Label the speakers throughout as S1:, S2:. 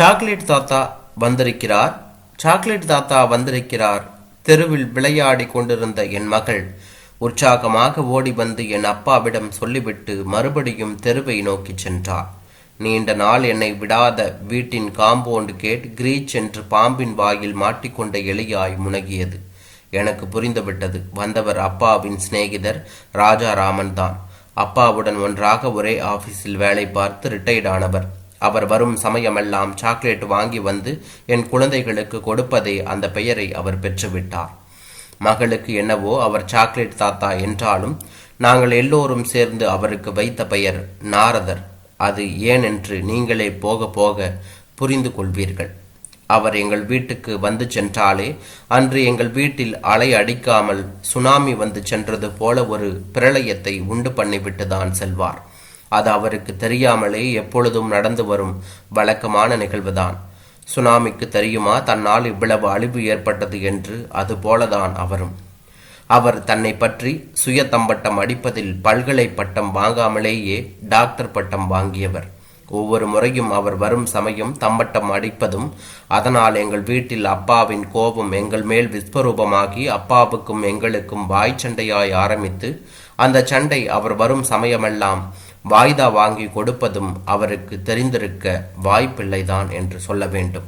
S1: Chocolate தாத்தா வந்திருக்கிறார். Chocolate தாத்தா வந்திருக்கிறார். தெருவில் விளையாடி கொண்டிருந்த என் மகள் உற்சாகமாக ஓடி வந்து என் அப்பாவிடம் சொல்லிவிட்டு மறுபடியும் தெருவை நோக்கிச் சென்றார் நீண்ட நாள் என்னை விடாத வீட்டின் காம்பவுண்ட் கேட் கிரீச் என்று பாம்பின் வாயில் மாட்டிக்கொண்ட எலியாய் முனகியது. எனக்கு புரிந்துவிட்டது. வந்தவர் அப்பாவின் சிநேகிதர் ராஜாராமன் தான் அப்பாவுடன் ஒன்றாக ஒரே ஆபீஸில் வேலை பார்த்து ரிட்டையர்ட் ஆனவர். அவர் வரும் சமயமெல்லாம் சாக்லேட் வாங்கி வந்து என் குழந்தைகளுக்கு கொடுப்பதே அந்த பெயரை அவர் பெற்றுவிட்டார். மகளுக்கு என்னவோ அவர் சாக்லேட் தாத்தா என்றாலும் நாங்கள் எல்லோரும் சேர்ந்து அவருக்கு வைத்த பெயர் நாரதர். அது ஏனென்று நீங்களே போக போக புரிந்து கொள்வீர்கள். அவர் எங்கள் வீட்டுக்கு வந்து சென்றாலே அன்று எங்கள் வீட்டில் அலை அடிக்காமல் சுனாமி வந்து சென்றது போல ஒரு பிரளயத்தை உண்டு பண்ணிவிட்டு தான் செல்வார். அது அவருக்கு தெரியாமலே எப்பொழுதும் நடந்து வரும் வழக்கமான நிகழ்வுதான். சுனாமிக்கு தெரியுமா தன்னால் இவ்வளவு அழிவு ஏற்பட்டது என்று? அது போலதான் அவரும். அவர் தன்னை பற்றி சுய தம்பட்டம் அடிப்பதில் பல்கலை பட்டம் வாங்காமலேயே டாக்டர் பட்டம் வாங்கியவர். ஒவ்வொரு முறையும் அவர் வரும் சமயம் தம்பட்டம் அடிப்பதும் அதனால் எங்கள் வீட்டில் அப்பாவின் கோபம் எங்கள் மேல் விஸ்வரூபமாகி அப்பாவுக்கும் எங்களுக்கும் வாய் சண்டையாய் ஆரம்பித்து அந்த சண்டை அவர் வரும் சமயமெல்லாம் வாய்தா வாங்கி கொடுப்பதும் அவருக்கு தெரிந்திருக்க வாய்ப்பில்லைதான் என்று சொல்ல வேண்டும்.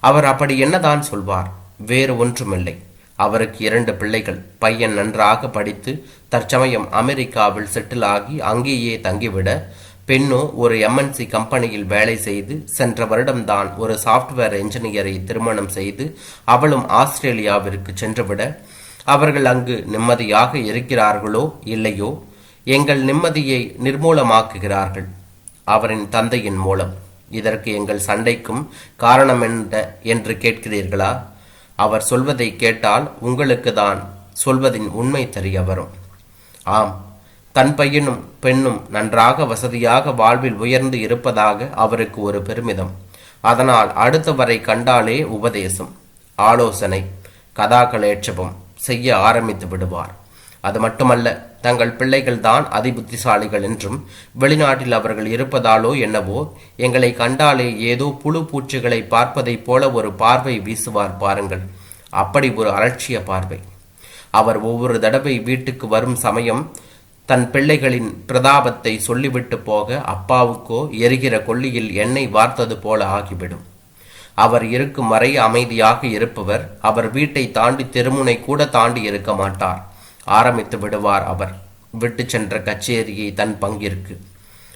S1: அவர் அப்படி என்னதான் சொல்வார்? வேறு ஒன்றுமில்லை. அவருக்கு இரண்டு பிள்ளைகள். பையன் நன்றாக படித்து தற்சமயம் அமெரிக்காவில் செட்டில் ஆகி அங்கேயே தங்கிவிட பெண்ணோ ஒரு எம்என்சி கம்பெனியில் வேலை செய்து சென்ற வருடம்தான் ஒரு சாஃப்ட்வேர் என்ஜினியரை திருமணம் செய்து அவளும் ஆஸ்திரேலியாவிற்கு சென்றுவிட அவர்கள் அங்கு நிம்மதியாக இருக்கிறார்களோ இல்லையோ எங்கள் நிம்மதியை நிர்மூலமாக்குகிறார்கள். அவரின் தந்தையின் மூலம். இதற்கு எங்கள் சண்டைக்கும் காரணம் என்ன என்று கேட்கிறீர்களா? அவர் சொல்வதை கேட்டால் உங்களுக்கு தான் சொல்வதின் உண்மை தெரிய வரும். ஆம் தன் பையனும் பெண்ணும் நன்றாக வசதியாக வாழ்வில் உயர்ந்து இருப்பதாக அவருக்கு ஒரு பெருமிதம். அதனால் அடுத்தவரை கண்டாலே உபதேசம் ஆலோசனை கதாகலேட்சபம் செய்ய ஆரம்பித்து விடுவார். அது மட்டுமல்ல தங்கள் பிள்ளைகள் தான் அதிபுத்திசாலிகள் என்றும் வெளிநாட்டில் அவர்கள் இருப்பதாலோ என்னவோ எங்களை கண்டாலே ஏதோ புழு பூச்சிகளை பார்ப்பதைப் போல ஒரு பார்வை வீசுவார் பாருங்கள். அப்படி ஒரு அலட்சிய பார்வை. அவர் ஒவ்வொரு தடவை வீட்டுக்கு வரும் சமயம் தன் பிள்ளைகளின் பிரதாபத்தை சொல்லிவிட்டு போக அப்பாவுக்கோ எரிகிற கொல்லியில் எண்ணெய் வார்த்தது போல ஆகிவிடும். அவர் இருக்கும் வரை அமைதியாக இருப்பவர் அவர் வீட்டை தாண்டி தெருமுனை கூட தாண்டி இருக்க மாட்டார். ஆரம்பித்து விடுவார் அவர். விட்டு சென்ற கச்சேரியை தன் பங்கிற்கு.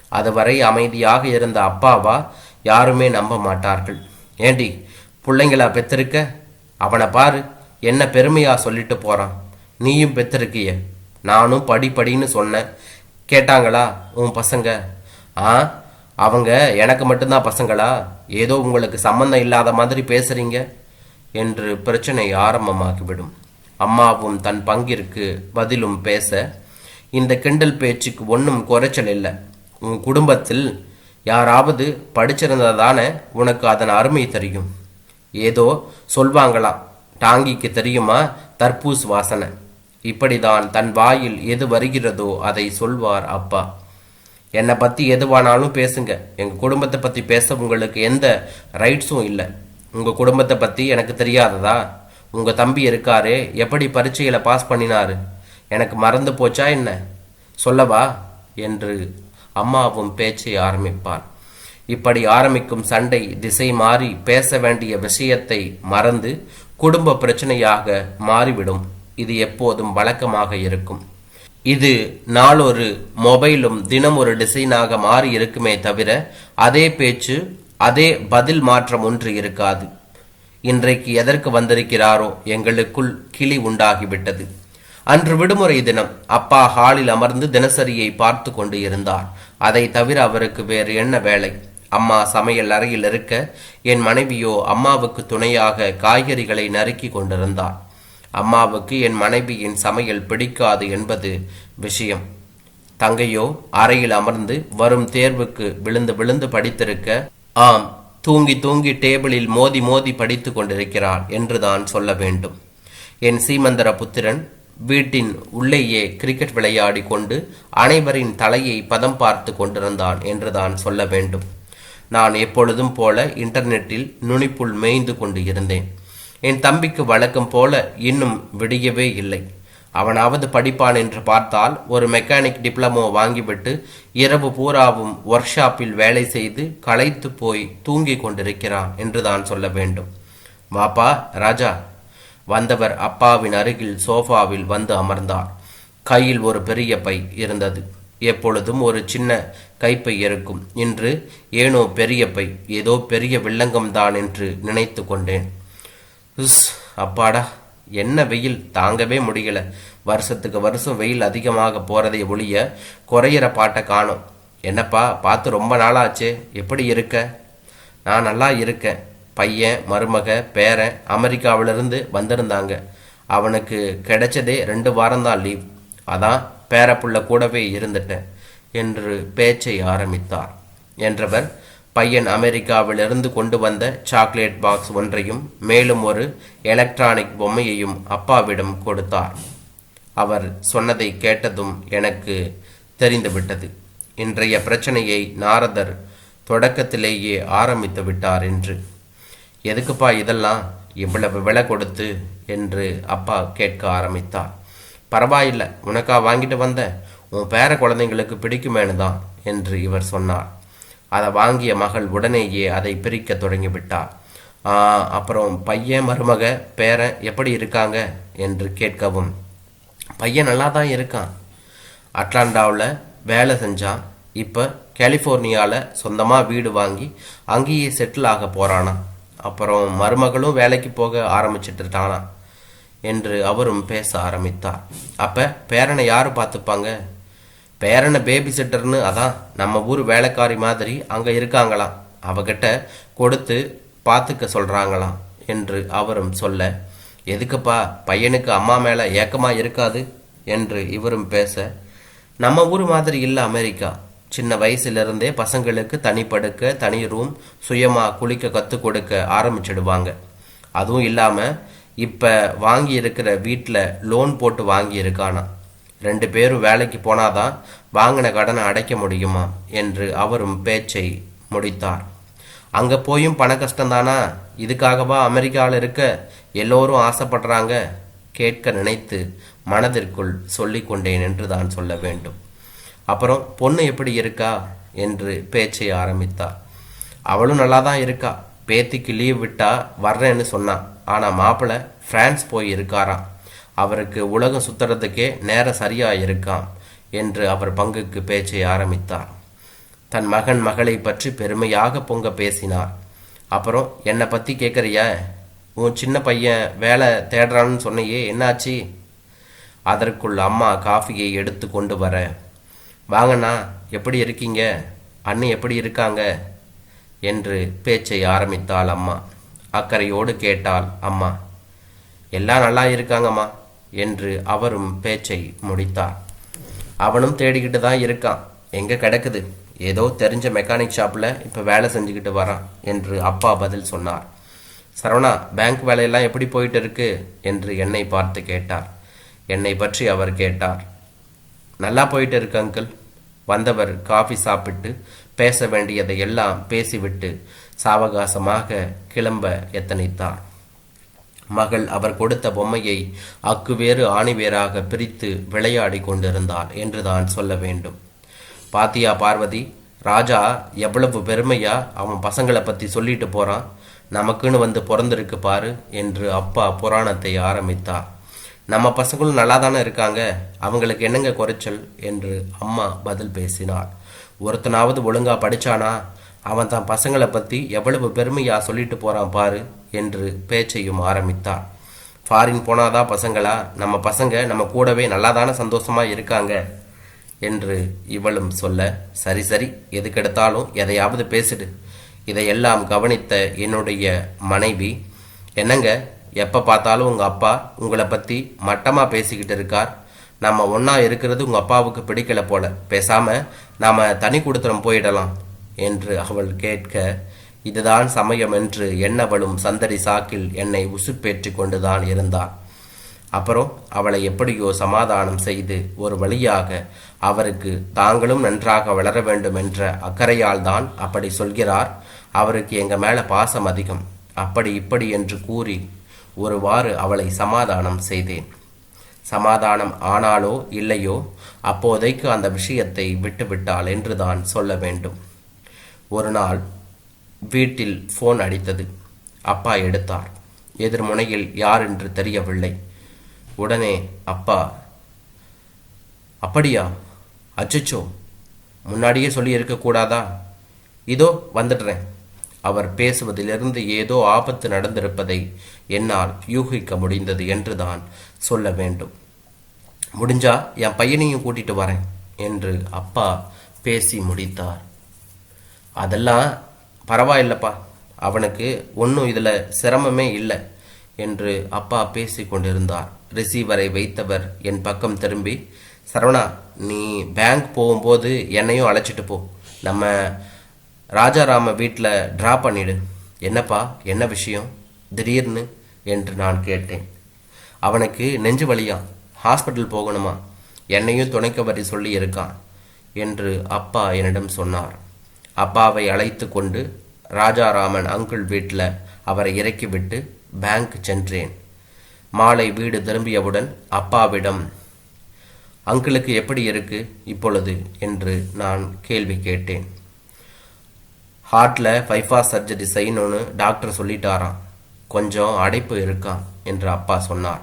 S1: அதுவரை அமைதியாக இருந்த அப்பாவா யாருமே நம்ப மாட்டார்கள். ஏண்டி பிள்ளைங்களா பெத்திருக்க? அவனை பாரு என்ன பெருமையா சொல்லிட்டு போறான். நீயும் பெத்திருக்கிய? நானும் படி படின்னு சொன்னேன் கேட்டாங்களா உன் பசங்க? ஆ அவங்க எனக்கு மட்டும்தான் பசங்களா? ஏதோ உங்களுக்கு சம்மந்தம் இல்லாத மாதிரி பேசுறீங்க? என்று பிரச்சனை ஆரம்பமாகிவிடும். அம்மாவும் தன் பங்கிற்கு பதிலும் பேச இந்த கிண்டல் பேச்சுக்கு ஒன்றும் குறைச்சல் இல்லை. உன் குடும்பத்தில் யாராவது படிச்சிருந்ததானே உனக்கு அதன் அருமை தெரியும். ஏதோ சொல்வாங்களாம் டாங்கிக்கு தெரியுமா தர்பூஸ் வாசனை? இப்படிதான் தன் வாயில் எது வருகிறதோ அதை சொல்வார் அப்பா. என்னை பற்றி எதுவானாலும் பேசுங்க. எங்கள் குடும்பத்தை பற்றி பேச உங்களுக்கு எந்த ரைட்ஸும் இல்லை. உங்கள் குடும்பத்தை பற்றி எனக்கு தெரியாததா? உங்கள் தம்பி இருக்காரு எப்படி பரீட்சையில் பாஸ் பண்ணினாரு? எனக்கு மறந்து போச்சா என்ன? சொல்லவா? என்று அம்மாவும் பேச்சை ஆரம்பிப்பார் இப்படி ஆரம்பிக்கும் சண்டை திசை மாறி பேச வேண்டிய விஷயத்தை மறந்து குடும்ப பிரச்சனையாக மாறிவிடும். இது எப்போதும் வழக்கமாக இருக்கும். இது நாளொரு மொபைலும் தினம் ஒரு டிசைனாக மாறி இருக்குமே தவிர அதே பேச்சு அதே பதில் மாற்றம் ஒன்று இருக்காது. இன்றைக்கு எதற்கு வந்திருக்கிறாரோ எங்களுக்குள் கிளி உண்டாகிவிட்டது. அன்று விடுமுறை தினம் அப்பா ஹாலில் அமர்ந்து தினசரியை பார்த்து கொண்டு இருந்தார். அதை தவிர அவருக்கு வேறு என்ன வேலை? அம்மா சமையல் அறையில் இருக்க என் மனைவியோ அம்மாவுக்கு துணையாக காய்கறிகளை நறுக்கி கொண்டிருந்தார். அம்மாவுக்கு என் மனைவியின் சமையல் பிடிக்காது என்பது விஷயம். தங்கையோ அறையில் அமர்ந்து வரும் தேர்வுக்கு விழுந்து விழுந்து படித்திருக்க ஆம் தூங்கி தூங்கி டேபிளில் மோதி மோதி படித்து கொண்டிருக்கிறார் என்றுதான் சொல்ல வேண்டும். என் சீமந்தர புத்திரன் வீட்டின் உள்ளேயே கிரிக்கெட் விளையாடி கொண்டு அனைவரின் தலையை பதம் பார்த்து கொண்டிருந்தான் என்றுதான் சொல்ல வேண்டும். நான் எப்பொழுதும் போல இன்டர்நெட்டில் நுனிப்புள் மேய்ந்து கொண்டு இருந்தேன். என் தம்பிக்கு வழக்கம் போல இன்னும் விடியவே இல்லை. அவனாவது படிப்பான் என்று பார்த்தால் ஒரு மெக்கானிக் டிப்ளமோ வாங்கிவிட்டு இரவு பூராவும் ஒர்க் ஷாப்பில் வேலை செய்து களைத்து போய் தூங்கிக் கொண்டிருக்கிறான் என்று தான் சொல்ல வேண்டும். வாப்பா ராஜா. வந்தவர் அப்பாவின் அருகில் சோஃபாவில் வந்து அமர்ந்தார். கையில் ஒரு பெரிய பை இருந்தது. எப்பொழுதும் ஒரு சின்ன கைப்பை இருக்கும். இன்று ஏனோ பெரிய பை ஏதோ பெரிய வில்லங்கம்தான் என்று நினைத்து கொண்டேன். உஸ் அப்பாடா. என்ன வெயில்? தாங்கவே முடியல. வருஷத்துக்கு வருஷம் வெயில் அதிகமாக போறதை ஒழிய குறையிற பாட்டை காணும். என்னப்பா பார்த்து ரொம்ப நாளாச்சு. எப்படி இருக்க? நான் நல்லா இருக்கேன். பையன் மருமக பேரன் அமெரிக்காவிலிருந்து வந்திருந்தாங்க. அவனுக்கு கிடைச்சதே ரெண்டு வாரம்தான் லீவ். அதான் பேரப்புள்ள கூடவே இருந்துட்டேன் என்று பேச்சை ஆரம்பித்தார். என்றவர் பையன் அமெரிக்காவிலிருந்து கொண்டு வந்த சாக்லேட் பாக்ஸ் ஒன்றையும் மேலும் ஒரு எலக்ட்ரானிக் பொம்மையையும் அப்பாவிடம் கொடுத்தார். அவர் சொன்னதை கேட்டதும் எனக்கு தெரிந்துவிட்டது. இன்றைய பிரச்சனையை நாரதர் தொடக்கத்திலேயே ஆரம்பித்து விட்டார் என்று. எதுக்குப்பா இதெல்லாம் இவ்வளவு விலை கொடுத்து? என்று அப்பா கேட்க ஆரம்பித்தார். பரவாயில்ல உனக்கா வாங்கிட்டு வந்த உன் பேர குழந்தைங்களுக்கு பிடிக்குமேனு தான் என்று இவர் சொன்னார். அதை வாங்கிய மகள் உடனேயே அதை பிரிக்க தொடங்கிவிட்டாள் அப்புறம் பையன் மருமக பேரன் எப்படி இருக்காங்க? என்று கேட்கவும் பையன் நல்லா தான் இருக்கான். அட்லாண்டாவில் வேலை செஞ்சான். இப்போ கலிஃபோர்னியாவில் சொந்தமாக வீடு வாங்கி அங்கேயே செட்டில் ஆக போகிறானா அப்புறம் மருமகளும் வேலைக்கு போக ஆரம்பிச்சிட்டுட்டானா என்று அவரும் பேச ஆரம்பித்தார். அப்போ பேரனை யார் பார்த்துப்பாங்க? பேரனை பேபி சிட்டர்னு அதான் நம்ம ஊர் வேலைக்காரி மாதிரி அங்கே இருக்காங்களாம். அவகிட்ட கொடுத்து பார்த்துக்க சொல்கிறாங்களாம் என்று அவரும் சொல்ல எதுக்குப்பா பையனுக்கு அம்மா மேலே ஏக்கமாக இருக்காது? என்று இவரும் பேச நம்ம ஊர் மாதிரி இல்லை அமெரிக்கா. சின்ன வயசுலேருந்தே பசங்களுக்கு தனிப்படுக்க தனி ரூம் சுயமாக குளிக்க கற்றுக் கொடுக்க ஆரம்பிச்சிடுவாங்க. அதுவும் இல்லாமல் இப்போ வாங்கி இருக்கிற வீட்டில் லோன் போட்டு வாங்கி இருக்கானா ரெண்டு பேரும் வேலைக்கு போனாதான் வாங்கின கடனை அடைக்க முடியுமா? என்று அவரும் பேச்சை முடித்தார். அங்கே போயும் பண கஷ்டம்தானா? இதுக்காகவா அமெரிக்காவில் இருக்க எல்லோரும் ஆசைப்படுறாங்க? கேட்க நினைத்து மனதிற்குள் சொல்லி கொண்டேன் என்று தான் சொல்ல வேண்டும். அப்புறம் பொண்ணு எப்படி இருக்கா? என்று பேச்சை ஆரம்பித்தார். அவளும் நல்லா தான் இருக்கா. பேத்திக்கு லீவ் விட்டா வர்றேன்னு சொன்னான். ஆனால் மாப்பிள்ளை ஃப்ரான்ஸ் போய் இருக்காராம். அவருக்கு உலகம் சுத்துறதுக்கே நேரம் சரியா இருக்காம் என்று அவர் பங்குக்கு பேச்சை ஆரம்பித்தார். தன் மகன் மகளை பற்றி பெருமையாக பொங்க பேசினார். அப்புறம் என்னை பற்றி கேட்குறியா உன் சின்ன பையன் வேலை தேடுறான்னு சொன்னையே என்னாச்சு? அதற்குள் அம்மா காஃபியை எடுத்து கொண்டு வர வாங்கண்ணா எப்படி இருக்கீங்க? அண்ணி எப்படி இருக்காங்க? என்று பேச்சை ஆரம்பித்தாள் அம்மா. அக்கறையோடு கேட்டாள் அம்மா. எல்லாம் நல்லா இருக்காங்கம்மா. என்று அவரும் பேச்சை முடித்தார். அவனும் தேடிக்கிட்டு தான் இருக்கான். எங்கே கிடக்குது? ஏதோ தெரிஞ்ச மெக்கானிக் ஷாப்பில் இப்போ வேலை செஞ்சுக்கிட்டு வரான் என்று அப்பா பதில் சொன்னார். சரவணா பேங்க் வேலையெல்லாம் எப்படி போயிட்டு இருக்கு? என்று என்னை பார்த்து கேட்டார். என்னை பற்றி அவர் கேட்டார். நல்லா போயிட்டு இருக்கு அங்கிள் வந்தவர் காஃபி சாப்பிட்டு பேச வேண்டியதை எல்லாம் பேசிவிட்டு சாவகாசமாக கிளம்ப எத்தனைத்தார். மகள் அவர் கொடுத்த பொம்மையை அக்குவேறு ஆணிவேராக பிரித்து விளையாடி கொண்டிருந்தாள் என்றுதான் சொல்ல வேண்டும். பாத்தியா பார்வதி ராஜா எவ்வளவு பெருமையா அவன் பசங்களை பத்தி சொல்லிட்டு போறான். நமக்குன்னு வந்து பிறந்திருக்கு பாரு என்று அப்பா புராணத்தை ஆரம்பித்தார். நம்ம பசங்களும் நல்லா தானே இருக்காங்க? அவங்களுக்கு என்னங்க குறைச்சல்? என்று அம்மா பதில் பேசினார் ஒருத்தனாவது ஒழுங்கா படிச்சானா? அவன் தான் பசங்களை பற்றி எவ்வளவு பெருமையாக சொல்லிட்டு போகிறான் பாரு என்று பேச்சையும் ஆரம்பித்தார் ஃபாரின் போனாதா பசங்களா? நம்ம பசங்க நம்ம கூடவே நல்லா தானே சந்தோஷமாக இருக்காங்க என்று இவளும் சொல்ல சரி சரி எதுக்கெடுத்தாலும் எதையாவது பேசிடு. இதையெல்லாம் கவனித்த என்னுடைய மனைவி என்னங்க எப்போ பார்த்தாலும் உங்கள் அப்பா உங்களை பற்றி மட்டமாக பேசிக்கிட்டு இருக்கார். நம்ம ஒன்றா இருக்கிறது உங்கள் அப்பாவுக்கு பிடிக்கல போல. பேசாமல் நாம் தனி கொடுத்துறம் போயிடலாம். என்று அவள் கேட்க இதுதான் சமயம் என்று எண்ணவளும் சந்தடி சாக்கில் என்னை உசுப்பேற்றி கொண்டுதான் இருந்தாள். அப்புறம் அவளை எப்படியோ சமாதானம் செய்து ஒரு வழியாக அவருக்கு தாங்களும் நன்றாக வளர வேண்டும் என்ற அக்கறையால் தான் அப்படி சொல்கிறார். அவருக்கு எங்க மேல பாசம் அதிகம். அப்படி இப்படி என்று கூறி ஒருவாறு அவளை சமாதானம் செய்தேன். சமாதானம் ஆனாலோ இல்லையோ அப்போதைக்கு அந்த விஷயத்தை விட்டுவிட்டாள் என்றுதான் சொல்ல வேண்டும். ஒரு நாள் வீட்டில் ஃபோன் அடித்தது. அப்பா எடுத்தார். எதிர்முனையில் யார் என்று தெரியவில்லை. உடனே அப்பா அப்படியா? அச்சச்சோ முன்னாடியே சொல்லியிருக்கக்கூடாதா இதோ வந்துடுறேன். அவர் பேசுவதிலிருந்து ஏதோ ஆபத்து நடந்திருப்பதை என்னால் யூகிக்க முடிந்தது என்றுதான் சொல்ல வேண்டும். முடிஞ்சா என் பையனையும் கூட்டிட்டு வரேன் என்று அப்பா பேசி முடித்தார். அதெல்லாம் பரவாயில்லப்பா. அவனுக்கு ஒன்றும் இதில் சிரமமே இல்லை என்று அப்பா பேசி கொண்டிருந்தார். ரிசீவரை வைத்தவர் என் பக்கம் திரும்பி சரவணா நீ பேங்க் போகும்போது என்னையும் அழைச்சிட்டு போ. நம்ம ராஜாராம வீட்டில் ட்ரா பண்ணிடு. என்னப்பா என்ன விஷயம்? திடீர்னு என்று நான் கேட்டேன். அவனுக்கு நெஞ்சு வலியா? ஹாஸ்பிட்டல் போகணுமா? என்னையும் துணைக்க வரி சொல்லி இருக்கான் என்று அப்பா என்னிடம் சொன்னார். அப்பாவை அழைத்து கொண்டு ராஜாராமன் அங்கிள் வீட்டில் அவரை இறக்கிவிட்டு பேங்க் சென்றேன். மாலை வீடு திரும்பியவுடன் அப்பாவிடம் அங்கிளுக்கு எப்படி இருக்கு இப்பொழுது? என்று நான் கேள்வி கேட்டேன். ஹார்ட்டில் பைபாஸ் சர்ஜரி செய்யணும்னு டாக்டர் சொல்லிட்டாராம். கொஞ்சம் அடைப்பு இருக்கான் என்று அப்பா சொன்னார்.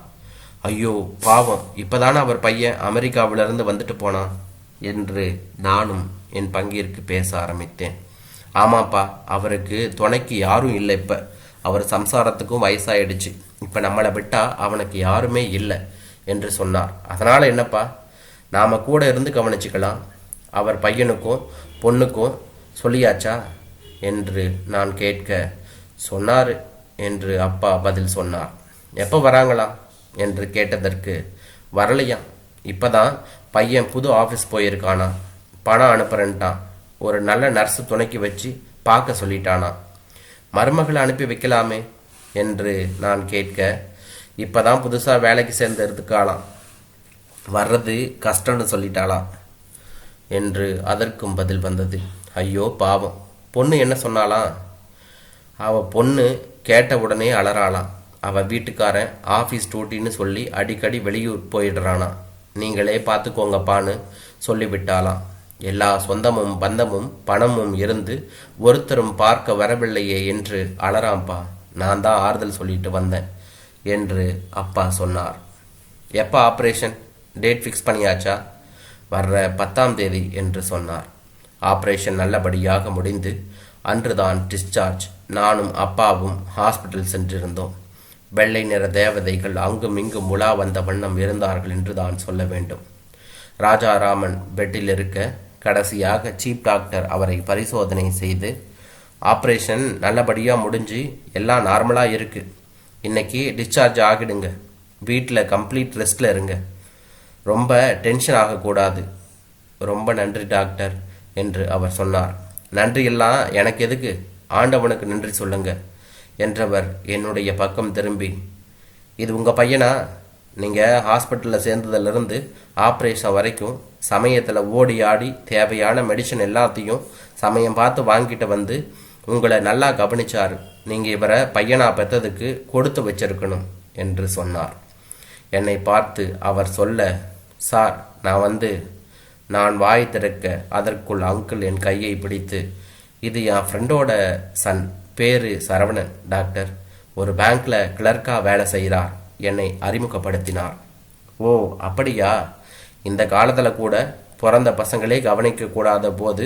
S1: ஐயோ பாவம். இப்போதானே அவர் பையன் அமெரிக்காவிலிருந்து வந்துட்டு போனான். என்று நானும் என் பங்கிற்கு பேச ஆரம்பித்தேன். ஆமாப்பா அவருக்கு துணைக்கு யாரும் இல்லை இப்போ. அவர் சம்சாரத்துக்கும் வயசாயிடுச்சு. இப்போ நம்மளை விட்டால் அவனுக்கு யாருமே இல்லை என்று சொன்னார். அதனால் என்னப்பா நாம் கூட இருந்து கவனிச்சுக்கலாம். அவர் பையனுக்கும் பொண்ணுக்கும் சொல்லியாச்சா என்று நான் கேட்க சொன்னார் என்று அப்பா பதில் சொன்னார். எப்போ வராங்களா என்று கேட்டதற்கு வரலையா? இப்பதான் பையன் புது ஆஃபீஸ் போயிருக்கானா? பணம் அனுப்புறேன்ட்டான் ஒரு நல்ல நர்ஸு துணைக்கு வச்சு பார்க்க சொல்லிட்டானா. மருமகளை அனுப்பி வைக்கலாமே என்று நான் கேட்க இப்பதான் புதுசாக வேலைக்கு சேர்ந்ததுக்காளாம். வர்றது கஷ்டம்னு சொல்லிட்டாளாம் என்று அதற்கும் பதில் வந்தது. ஐயோ பாவம். பொண்ணு என்ன சொன்னாலாம் அவ பொண்ணு கேட்ட உடனே அலறாளாம். அவ வீட்டுக்காரன் ஆஃபீஸ் டூட்டின்னு சொல்லி அடிக்கடி வெளியூர் போயிடுறானா. நீங்களே பார்த்துக்கோங்கப்பான்னு சொல்லிவிட்டாளாம். எல்லா சொந்தமும் பந்தமும் பணமும் இருந்து ஒருத்தரும் பார்க்க வரவில்லையே என்று அலறாம்பா. நான் தான் ஆறுதல் சொல்லிட்டு வந்தேன் என்று அப்பா சொன்னார். எப்போ ஆப்ரேஷன்? டேட் ஃபிக்ஸ் பண்ணியாச்சா? வர்ற பத்தாம் தேதி என்று சொன்னார். ஆப்ரேஷன் நல்லபடியாக முடிந்து அன்றுதான் டிஸ்சார்ஜ். நானும் அப்பாவும் ஹாஸ்பிட்டல் சென்றிருந்தோம். வெள்ளை நிற தேவதைகள் அங்கும் இங்கும் உலா வந்த வண்ணம் இருந்தார்கள் என்று தான் சொல்ல வேண்டும். ராஜாராமன் பெட்டில் இருக்க கடைசியாக சீப் டாக்டர் அவரை பரிசோதனை செய்து ஆப்ரேஷன் நல்லபடியாக முடிஞ்சு எல்லாம் நார்மலாக இருக்குது இன்னைக்கு டிஸ்சார்ஜ் ஆகிடுங்க. வீட்டில் கம்ப்ளீட் ரெஸ்டில் இருங்க. ரொம்ப டென்ஷன் ஆகக்கூடாது. ரொம்ப நன்றி டாக்டர் என்று அவர் சொன்னார். நன்றி எல்லாம் எனக்கு எதுக்கு? ஆண்டவனுக்கு நன்றி சொல்லுங்க என்றவர் என்னுடைய பக்கம் திரும்பி இது உங்கள் பையனா? நீங்கள் ஹாஸ்பிட்டலில் சேர்ந்ததுலேருந்து ஆப்ரேஷன் வரைக்கும் சமயத்தில் ஓடி ஆடி தேவையான மெடிசன் எல்லாத்தையும் சமயம் பார்த்து வாங்கிட்டு வந்து உங்களை நல்லா கவனிச்சார். நீங்கள் இவரை பையனா பெற்றதுக்கு கொடுத்து வச்சிருக்கணும் என்று சொன்னார். என்னை பார்த்து அவர் சொல்ல சார் நான் வந்து நான் வாய் திறக்க அதற்குள் அங்கிள் என் கையை பிடித்து இது என் ஃப்ரெண்டோட சன் பேரு சரவணன் டாக்டர் ஒரு பேங்க்ல கிளர்க்கா வேலை செய்கிறார் என்னை அறிமுகப்படுத்தினார். ஓ அப்படியா? இந்த காலத்தில் கூட பிறந்த பசங்களே கவனிக்க கூடாத போது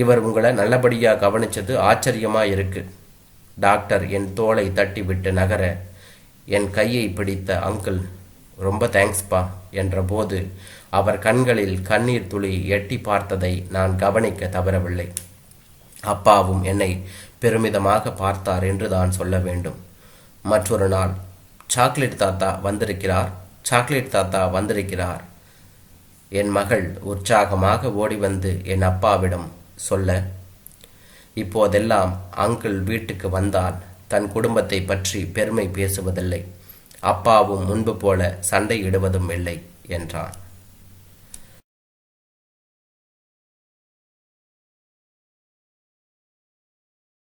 S1: இவர் உங்களை நல்லபடியாக கவனிச்சது ஆச்சரியமாக இருக்கு. டாக்டர் என் தோளை தட்டி விட்டு நகர என் கையை பிடித்த அங்கிள் ரொம்ப தேங்க்ஸ்பா என்ற போது அவர் கண்களில் கண்ணீர் துளி எட்டி பார்த்ததை நான் கவனிக்க தவறவில்லை. அப்பாவும் என்னை பெருமிதமாக பார்த்தார் என்று தான் சொல்ல வேண்டும். மற்றொரு நாள் சாக்லேட் தாத்தா வந்திருக்கிறார் சாக்லேட் தாத்தா வந்திருக்கிறார். என் மகள் உற்சாகமாக ஓடி வந்து என் அப்பாவிடம் சொல்ல இப்போதெல்லாம் அங்கிள் வீட்டுக்கு வந்தால் தன் குடும்பத்தை பற்றி பெருமை பேசுவதில்லை. அப்பாவும் முன்பு போல சண்டையிடுவதும் இல்லை என்றான்.